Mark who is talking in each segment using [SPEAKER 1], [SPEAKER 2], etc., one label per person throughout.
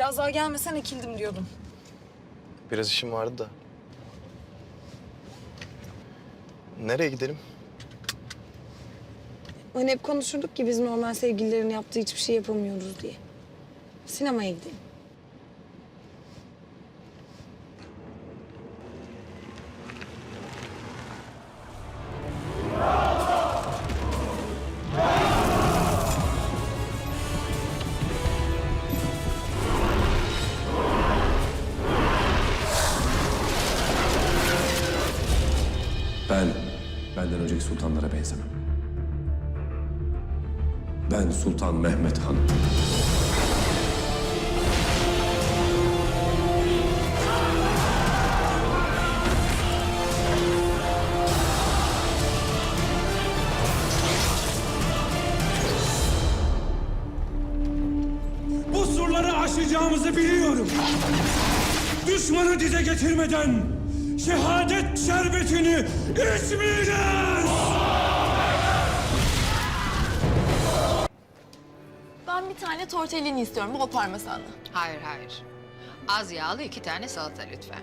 [SPEAKER 1] Biraz daha gelmesen ekildim diyordum.
[SPEAKER 2] Biraz işim vardı da. Nereye gidelim?
[SPEAKER 1] Hani hep konuşurduk ki biz normal sevgililerin yaptığı hiçbir şey yapamıyoruz diye. Sinemaya gidelim.
[SPEAKER 3] Ben benden önceki sultanlara benzemem. Ben Sultan Mehmet Han'ım.
[SPEAKER 4] Bu surları aşacağımızı biliyorum. Düşmanı dize getirmeden şehadet şerbetini içmeyeceğiz.
[SPEAKER 5] Ben bir tane tortellini istiyorum bol parmesanlı.
[SPEAKER 6] Hayır hayır. Az yağlı iki tane salata lütfen.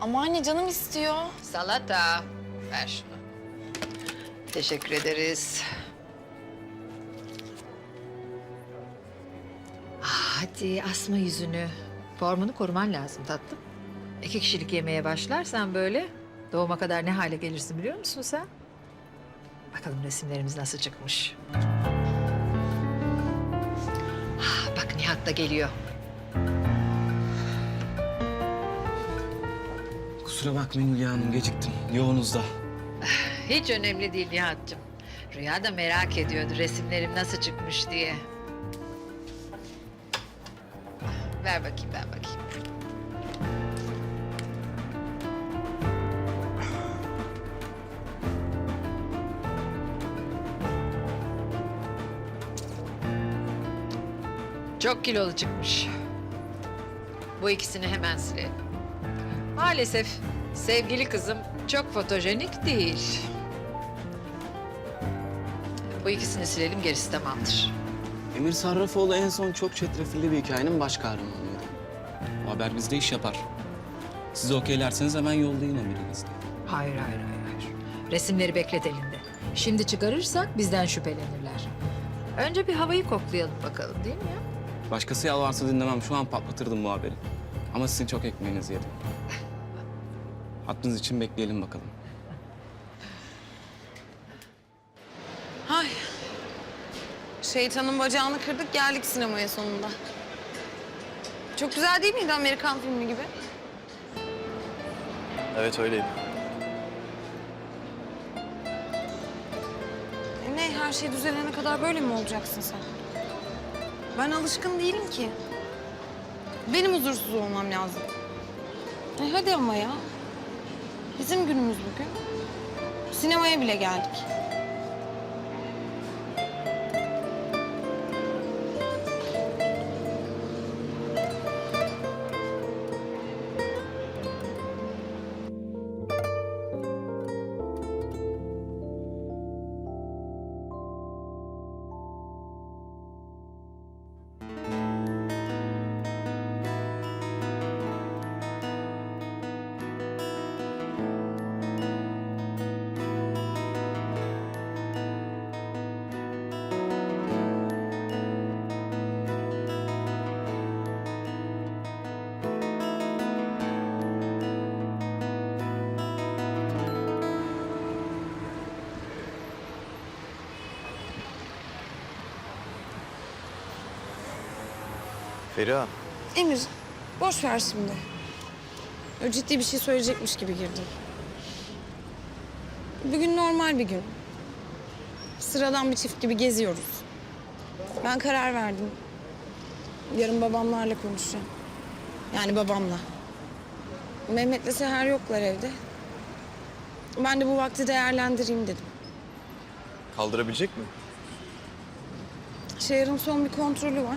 [SPEAKER 5] Ama anne canım istiyor.
[SPEAKER 6] Salata. Ver şunu. Teşekkür ederiz. Ah, Hadi asma yüzünü. Formunu koruman lazım tatlım. İki kişilik yemeğe başlarsan böyle doğuma kadar ne hale gelirsin biliyor musun sen? Bakalım resimlerimiz nasıl çıkmış. Ah, bak Nihat da geliyor.
[SPEAKER 7] Kusura bakmayın Hülya Hanım geciktim. Yoğunuzda.
[SPEAKER 6] Hiç önemli değil Nihat'cığım. Rüya da merak ediyordu resimlerim nasıl çıkmış diye. Ver bakayım, ver bakayım. Çok kilolu çıkmış. Bu ikisini hemen silelim. Maalesef sevgili kızım çok fotojenik değil. Bu ikisini silelim gerisi tamamdır.
[SPEAKER 7] Emir Sarrafoğlu en son çok çetrefilli bir hikayenin baş kahramanıydı. O haber bizde iş yapar. Siz okeylerseniz hemen yollayın emirinizle.
[SPEAKER 6] Hayır, hayır, hayır, hayır. Resimleri beklet elinde. Şimdi çıkarırsak bizden şüphelenirler. Önce bir havayı koklayalım bakalım değil mi ya?
[SPEAKER 7] Başkası yalvarsa dinlemem. Şu an patlatırdım bu haberi. Ama sizin çok ekmeğinizi yedim. Hattınız için bekleyelim bakalım.
[SPEAKER 1] Ay. Şeytanın bacağını kırdık geldik sinemaya sonunda. Çok güzel değil miydi Amerikan filmi gibi?
[SPEAKER 2] Evet öyleydi.
[SPEAKER 1] E ne her şey düzelene kadar böyle mi olacaksın sen? Ben alışkın değilim ki. Benim huzursuz olmam lazım. E hadi ama ya. Bizim günümüz bugün. Sinemaya bile geldik.
[SPEAKER 2] Feriha,
[SPEAKER 1] Emir, boş ver şimdi. O ciddi bir şey söyleyecekmiş gibi girdin. Bugün normal bir gün. Sıradan bir çift gibi geziyoruz. Ben karar verdim. Yarın babamlarla konuşacağım. Yani babamla. Mehmet'le Seher yoklar evde. Ben de bu vakti değerlendireyim dedim.
[SPEAKER 2] kaldırabilecek mi?
[SPEAKER 1] Şehrin son bir kontrolü var.